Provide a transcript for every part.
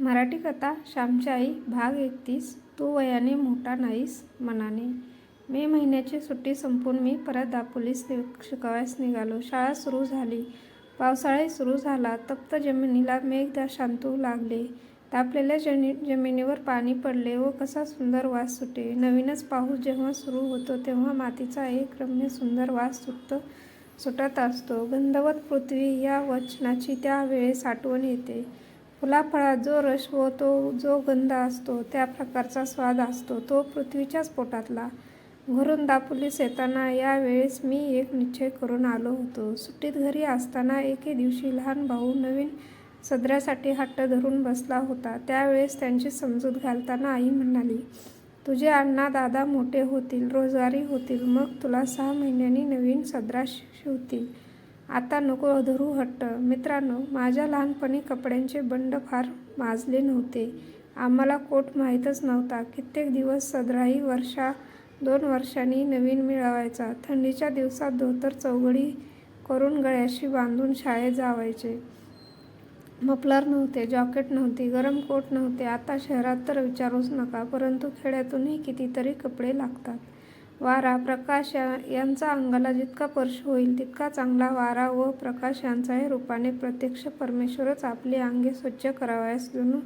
मराठी कथा श्यामची आई भाग एकतीस तू वयाने मोठा नाहीस मनाने. मे महिन्याची सुट्टी संपून मी परत दापोलीस शिकवायस निघालो. शाळा सुरू झाली. पावसाळाही सुरू झाला. तप्त जमिनीला मेघदा शांतू लागले. तापलेल्या जनी जमिनीवर पाणी पडले व कसा सुंदर वास सुटे. नवीनच पाऊस जेव्हा सुरू होतो तेव्हा मातीचा एक रम्य सुंदर वास सुटतो सुटत असतो. गंधवत पृथ्वी या वचनाची त्या वेळेस आठवण येते. फुलाफळात जो रस व तो जो गंध असतो त्या प्रकारचा स्वाद असतो तो पृथ्वीच्याच पोटातला. घरून दापोलीस येताना यावेळेस मी एक निश्चय करून आलो होतो. सुट्टीत घरी असताना एके दिवशी लहान भाऊ नवीन सदऱ्यासाठी हट्ट धरून बसला होता. त्यावेळेस त्यांची समजूत घालताना आई म्हणाली तुझे अण्णा दादा मोठे होतील रोजगारी होतील मग तुला सहा महिन्यांनी नवीन सदरा शिवतील. आता नको धरू हट्ट. मित्रांनो माझ्या लहानपणी कपड्यांचे बंड फार माजले नव्हते. आम्हाला कोट माहीतच नव्हता. कित्येक दिवस सदराही वर्षा दोन वर्षांनी नवीन मिळवायचा. थंडीच्या दिवसात धोतर चौघडी करून गळ्याशी बांधून शाळेत जावायचे. मफलर नव्हते जॉकेट नव्हती गरम कोट नव्हते. आता शहरात तर विचारूच नका परंतु खेड्यातूनही कितीतरी कपडे लागतात. वारा प्रकाश या यांचा अंगाला जितका स्पर्श होईल तितका चांगला वारा व प्रकाश यांचाही रूपाने प्रत्यक्ष परमेश्वरच आपली अंगे स्वच्छ करावयास जणू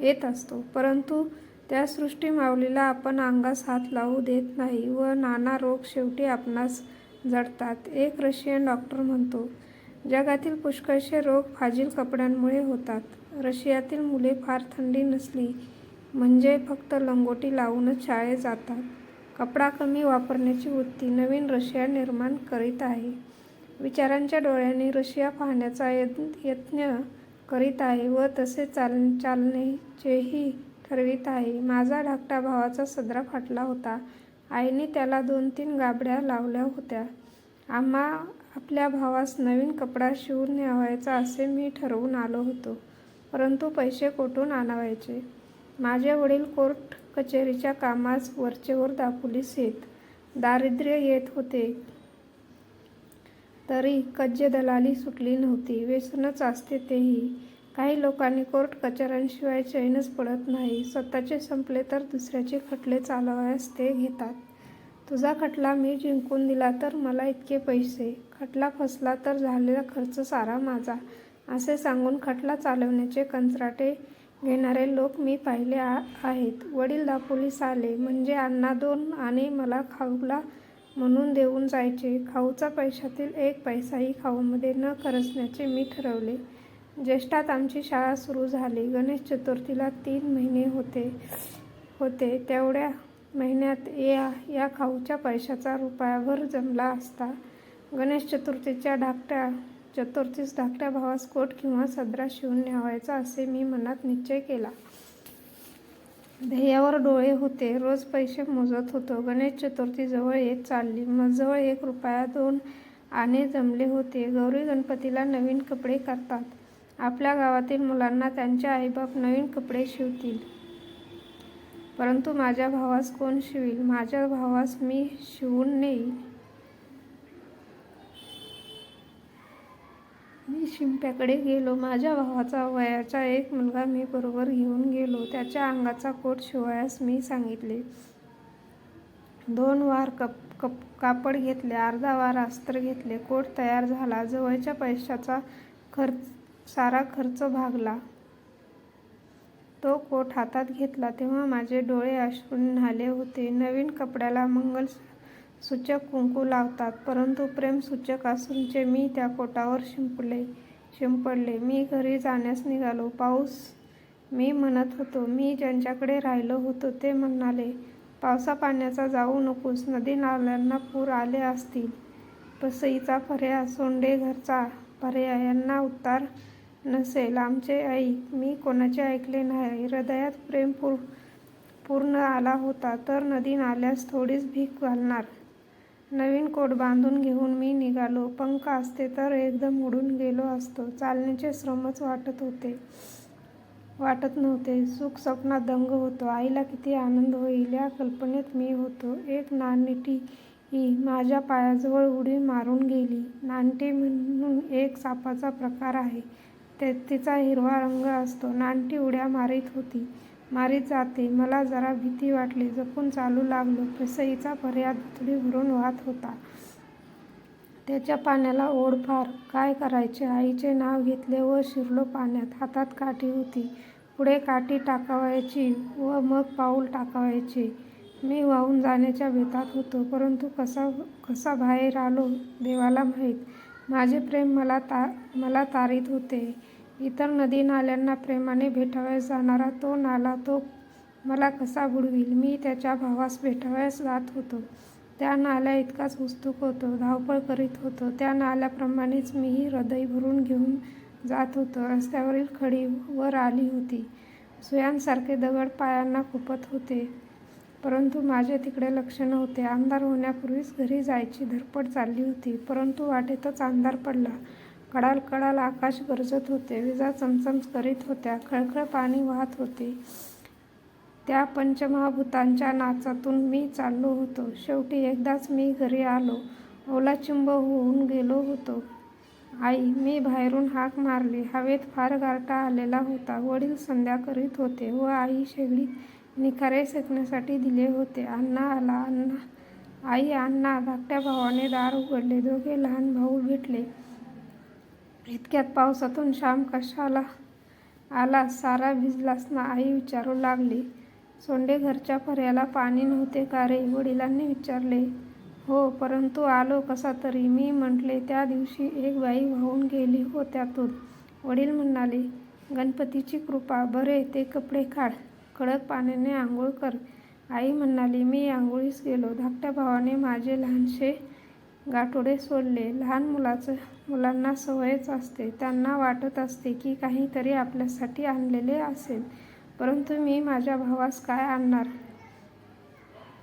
येत असतो. परंतु त्या सृष्टी माऊलीला आपण अंगास हात लावू देत नाही व नाना रोग शेवटी आपणास जडतात. एक रशियन डॉक्टर म्हणतो जगातील पुष्कळशे रोग फाजील कपड्यांमुळे होतात. रशियातील मुले फार थंडी नसली म्हणजे फक्त लंगोटी लावूनच शाळेत जातात. कपडा कमी वापरण्याची वृत्ती नवीन रशिया निर्माण करीत आहे. विचारांच्या डोळ्यांनी रशिया पाहण्याचा यत्न करीत आहे व तसे चाल चालण्याचेही ठरवित आहे. माझा धाकटा भावाचा सदरा फाटला होता. आईने त्याला दोन तीन गाबड्या लावल्या होत्या. आम्हा आपल्या भावास नवीन कपडा शिवून न्यावायचा असे मी ठरवून आलो होतो परंतु पैसे कोठून आणावायचे? माझे वडील कोर्ट कचेरीच्या कामास वरचेवर दाखवलीस येत दारिद्र्य येत होते. तरी कज्जे दलाली सुटली नव्हती. व्यसनच असते तेही. काही लोकांनी कोर्ट कचऱ्यांशिवाय चैनच पडत नाही. स्वतःचे संपले तर दुसऱ्याचे खटले चालवायस ते घेतात. तुझा खटला मी जिंकून दिला तर मला इतके पैसे. खटला फसला तर झालेला खर्च सारा माझा. असे सांगून खटला चालवण्याचे कंत्राटे घेणारे लोक मी पाहिले आहेत. वडील दापोलीस आले. म्हणजे अण्णा दोन आणि मला खाऊला म्हणून देऊन जायचे. खाऊचा पैशातील एक पैसाही खाऊमध्ये न खर्चण्याचे मी ठरवले. ज्येष्ठात आमची शाळा सुरू झाली. गणेश चतुर्थीला तीन महिने होते होते. तेवढ्या महिन्यात या या खाऊच्या पैशाचा रुपयाभर जमला असता. गणेश चतुर्थीच्या धाकट्या चतुर्थीस धाकट्या भावास कोट किंवा सदरा शिवून न्यावायचा असे मी मनात निश्चय केला. ध्येयावर डोळे होते. रोज पैसे मोजत होतो. गणेश चतुर्थी जवळ येत चालली. जवळ एक रुपया दोन आणे जमले होते. गौरी गणपतीला नवीन कपडे करतात. आपल्या गावातील मुलांना त्यांचे आईबाप नवीन कपडे शिवतील. परंतु माझ्या भावास कोण शिवील? माझ्या भावास मी शिवून नेईल मी शिंप्याकडे गेलो. माझ्या भावाचा वयाचा एक मुलगा मी बरोबर घेऊन गेलो. त्याच्या अंगाचा कोट शिवायस मी सांगितले. दोन वार कप कप कापड घेतले अर्धा वार अस्त्र घेतले कोट तयार झाला. जवळच्या पैशाचा खर्च सारा खर्च भागला. तो कोट हातात घेतला. तेव्हा माझे डोळे अश्रून झाले होते. नवीन कपड्याला मंगल सूचक कुंकू लावतात परंतु प्रेमसूचक असूनचे मी त्या कोटावर शिंपले शिंपडले. मी घरी जाण्यास निघालो. पाऊस मी म्हणत होतो मी ज्यांच्याकडे राहिलो होतो ते म्हणाले पावसा पाण्याचा जाऊ नकोस नदी नाल्यांना पूर आले असतील. पसईचा पर्याय सोंडे घरचा पर्याय यांना उतार नसेल. आमचे ऐक मी कोणाचे ऐकले नाही. हृदयात प्रेम पूर पूर्ण आला होता तर नदी नाल्यास थोडीच भीक घालणार. नवीन कोट बांधून घेऊन मी निघालो. पंख असते तर एकदम उडून गेलो असतो. चालण्याचे श्रमच वाटत होते. वाटत नव्हते. सुख स्वप्नात दंग होतो. आईला किती आनंद होईल या कल्पनेत मी होतो. एक नानटी ही माझ्या पायाजवळ उडी मारून गेली. नानटी म्हणून एक सापाचा प्रकार आहे. ते तिचा हिरवा रंग असतो. नानटी उड्या मारीत होती. मारीत जाते. मला जरा भीती वाटली. जपून चालू लागलो. पिसईचा पर्याय थोडी भरून वाहत होता. त्याच्या पाण्याला ओढ फार. काय करायचे? आईचे नाव घेतले व शिरलो पाण्यात. हातात काठी होती. पुढे काठी टाकावायची व मग पाऊल टाकावायचे. मी वाहून जाण्याच्या बेतात होतो. परंतु कसा कसा बाहेर आलो देवाला माहीत. माझे प्रेम मला ता मला तारीत होते. इतर नदी नाल्यांना प्रेमाने भेटावयास जाणारा तो नाला तो मला कसा बुडवील? मी त्याच्या भावास भेटावयास जात होतो. त्या नाल्या इतकाच उत्सुक होतो धावपळ करीत होतो. त्या नाल्याप्रमाणेच मीही हृदय भरून घेऊन जात होतो. रस्त्यावरील खडी वर आली होती. सुयांसारखे दगड पायांना खुपत होते. परंतु माझे तिकडे लक्ष नव्हते. अंधार होण्यापूर्वीच घरी जायची धडपड चालली होती. परंतु वाटेतच अंधार पडला. कडाल कडाल आकाश गरजत होते. विजा चमचम करीत होत्या. खळखळ पाणी वाहत होते. त्या पंचमहाभूतांच्या नाचातून मी चाललो होतो. शेवटी एकदाच मी घरी आलो. ओलाचिंब होऊन गेलो होतो. आई मी बाहेरून हाक मारली. हवेत फार गारटा आलेला होता. वडील संध्या करीत होते व आई शेगडीत निखारे सेकण्यासाठी दिले होते. अण्णा आला. अण्णा आई अण्णा धाकट्या भावाने दार उघडले. दोघे लहान भाऊ भेटले. इतक्यात पावसातून श्याम कशाला आला? सारा भिजलास ना? आई विचारू लागली. सोंडे घरच्या पर्याला पाणी नव्हते का रे? वडिलांनी विचारले. हो परंतु आलो कसा तरी? मी म्हटले त्या दिवशी एक बाई वाहून गेली हो त्यातून. वडील म्हणाले गणपतीची कृपा. बरे ते कपडे काढ. कडक पाण्याने आंघोळ कर. आई म्हणाली मी आंघोळीस गेलो. धाकट्या भावाने माझे लहानसे गाठोडे सोडले. लहान मुलाचं मुलांना सवयच असते. त्यांना वाटत असते की काहीतरी आपल्यासाठी आणलेले असेल. परंतु मी माझ्या भावास काय आणणार?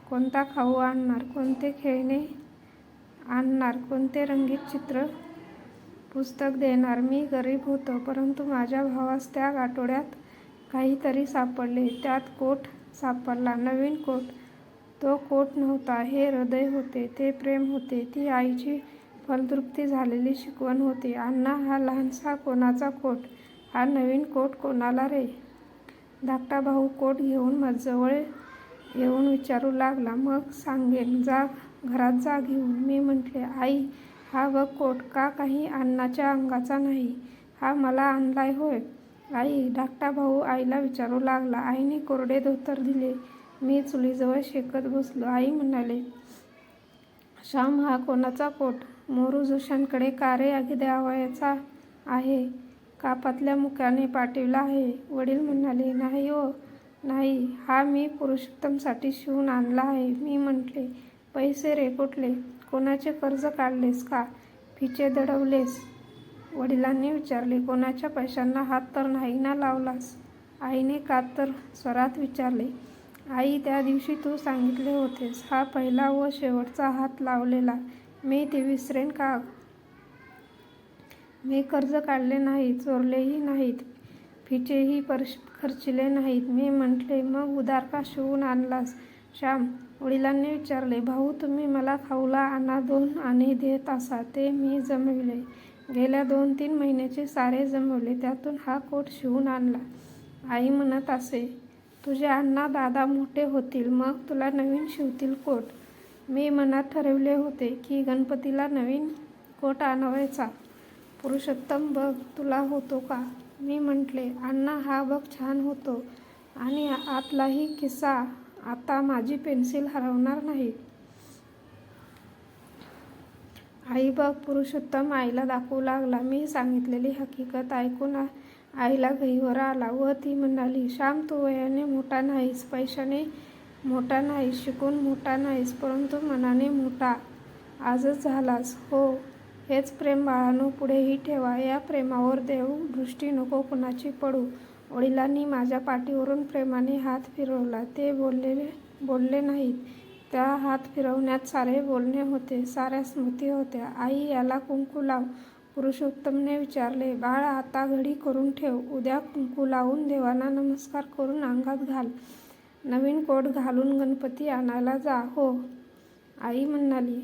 कोणता खाऊ आणणार? कोणते खेळणे आणणार? कोणते रंगीत चित्र पुस्तक देणार? मी गरीब होतो परंतु माझ्या भावास त्या गाठोड्यात काहीतरी सापडले. त्यात कोट सापडला. नवीन कोट तो कोट नव्हता हे हृदय होते ते प्रेम होते ती आईची फलतृप्ती झालेली शिकवण होती. अण्णा हा लहानसा कोणाचा कोट? हा नवीन कोट कोणाला रे? धाकटा भाऊ कोट घेऊन मजवळ येऊन विचारू लागला. मग सांगेन जा घरात जा घेऊन. मी म्हटले आई हा बघ कोट का काही अण्णाच्या अंगाचा नाही? हा मला आणलाय होय. आई धाकटा भाऊ आईला विचारू लागला. आईने कोरडे धोतर दिले. मी चुलीजवळ शेकत बसलो. आई म्हणाले श्याम हा कोणाचा कोट मोरू जोशांकडे कारे द्यावयाचा आहे? कापातल्या मुखाने पाठविला आहे. वडील म्हणाले नाही हो नाही. हा मी पुरुषोत्तमसाठी शिवून आणला आहे. मी म्हटले पैसे रेकुटले कोणाचे कर्ज काढलेस का? फिचे दडवलेस? वडिलांनी विचारले कोणाच्या पैशांना हात तर नाही ना लावलास? आईने कातर स्वरात विचारले आई त्या दिवशी तू सांगितले होतेस हा पहिला व शेवटचा हात लावलेला. मी ते विसरेन का? मी कर्ज काढले नाही चोरलेही नाहीत फिचेही परश खर्चिले नाहीत. मी म्हटले मग उदार का शिवून आणलास? श्याम वडिलांनी विचारले भाऊ तुम्ही मला खाऊला आणा दोन आणि देत असा. ते मी जमविले. गेल्या दोन तीन महिन्याचे सारे जमवले त्यातून हा कोट शिवून आणला. आई म्हणत असे तुझे अण्णा दादा मोठे होतील मग तुला नवीन शिवतील कोट. मी मनात ठरवले होते की गणपतीला नवीन कोट आणावायचा. पुरुषोत्तम बघ तुला होतो का? मी म्हटले अण्णा हा बघ छान होतो. आणि आतलाही किस्सा. आता माझी पेन्सिल हरवणार नाही. आई बघ पुरुषोत्तम आईला दाखवू लागला. मी सांगितलेली हकीकत ऐकून आईला घईवर आला व ती म्हणाली श्याम तू वयाने मोठा नाहीस पैशाने मोठा नाहीस शिकून मोठा नाहीस परंतु मनाने मोठा आजच झालास. हो हेच प्रेम बाळानो पुढेही ठेवा. या प्रेमावर देव दृष्टी नको कुणाची पडू. वडिलांनी माझ्या पाठीवरून प्रेमाने हात फिरवला. ते बोललेले बोलले नाहीत. त्या हात फिरवण्यात सारे बोलणे होते साऱ्या स्मृती होत्या. आई याला कुंकू लाव. पुरुषोत्तमने विचारले बाळ आता घडी करून ठेव. उद्या कुंकू लावून देवांना नमस्कार करून अंगात घाल. नवीन कोट घालून गणपती आणायला जा. हो आई म्हणाली.